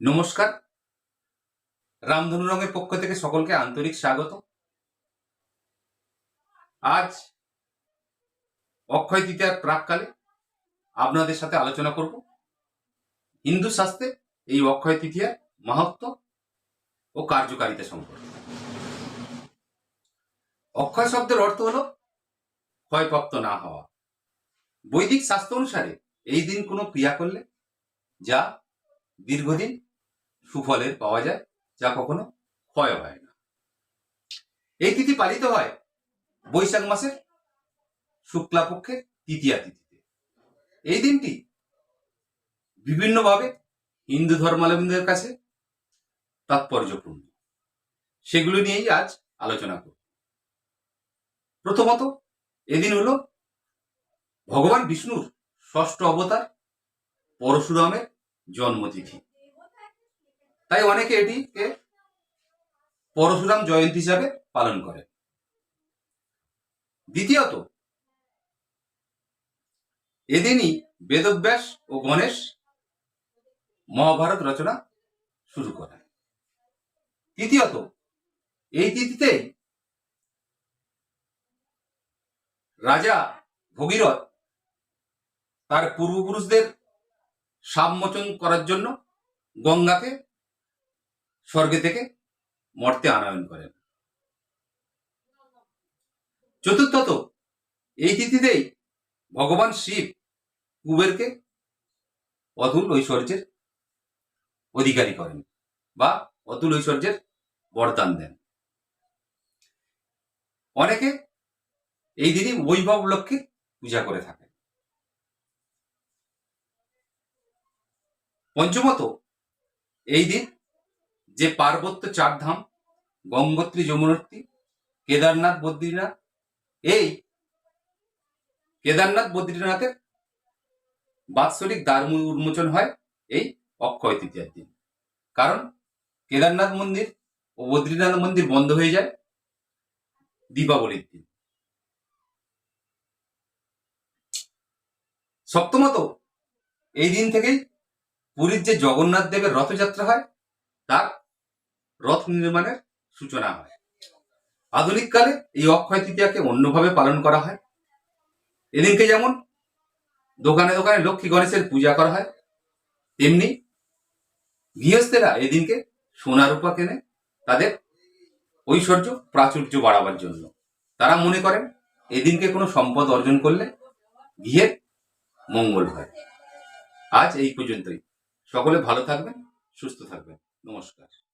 নমস্কার। রামধনু রঙের পক্ষ থেকে সকলকে আন্তরিক স্বাগত। আজ অক্ষয় তৃতীয়ার প্রাককালে আপনাদের সাথে আলোচনা করব। হিন্দু শাস্ত্রে এই অক্ষয় তৃতীয়ার মাহাত্ম ও কার্যকারিতা সম্পর্কে। অক্ষয় শব্দের অর্থ হল ক্ষয়প্রাপ্ত না হওয়া। বৈদিক শাস্ত্র অনুসারে এই দিন কোনো ক্রিয়া করলে যা দীর্ঘদিন সুফলের পাওয়া যায়, যা কখনো ক্ষয় হয় না। এই তিথি পালিত হয় বৈশাখ মাসের শুক্লাপক্ষের তৃতীয়া তিথিতে। এই দিনটি বিভিন্নভাবে হিন্দু ধর্মাবলম্বীদের কাছে তাৎপর্যপূর্ণ। সেগুলো নিয়েই আজ আলোচনা করব। প্রথমত, এদিন হলো ভগবান বিষ্ণুর ষষ্ঠ অবতার পরশুরামের জন্মতিথি। তাই অনেকে এটিকে পরশুরাম জয়ন্তী হিসাবে পালন করে। দ্বিতীয়ত, এদিনই বেদব্যাস ও গণেশ মহাভারত রচনা শুরু করেন। তৃতীয়ত, এই তিথিতেই রাজা ভগীরথ তার পূর্বপুরুষদের সাবমোচন করার জন্য গঙ্গাকে স্বর্গে থেকে মর্তে আনয়ন করেন। চতুর্থত এই তিথিতেই ভগবান শিব কুবেরকে অতুল ঐশ্বর্যের অধিকারী করেন বা অতুল ঐশ্বর্যের বরদান দেন। অনেকে এই দিনই বৈভব লক্ষ্মী পূজা করে থাকেন। পঞ্চমত, এই দিন যে পার্বত্য চারধাম, গঙ্গোত্রী যমুনোত্রী, কেদারনাথ বদ্রীনাথ, এই কেদারনাথ বদ্রীনাথের বাৎসরিক দ্বার উন্মোচন হয় এই অক্ষয় তৃতীয়ার দিন। কারণ কেদারনাথ মন্দির ও বদ্রীনাথ মন্দির বন্ধ হয়ে যায় দীপাবলির দিন। সপ্তমত, এই দিন থেকেই পুরীর যে জগন্নাথ দেবের রথযাত্রা হয়, তার রথ নির্মাণের সূচনা হয়। আধুনিক কালে এই অক্ষয় তৃতীয়াকে অন্যভাবে পালন করা হয়। এদিনকে যেমন দোকানে দোকানে লক্ষ্মী গণেশের পূজা করা হয়, তেমনি গৃহস্থেরা এদিনকে সোনা রূপা কেনে তাদের ঐশ্বর্য, প্রাচুর্য বাড়াবার জন্য। তারা মনে করেন, এদিনকে কোনো সম্পদ অর্জন করলে গৃহের মঙ্গল হয়। আজ এই পর্যন্তই। সকলে ভালো থাকবেন, সুস্থ থাকবেন। নমস্কার।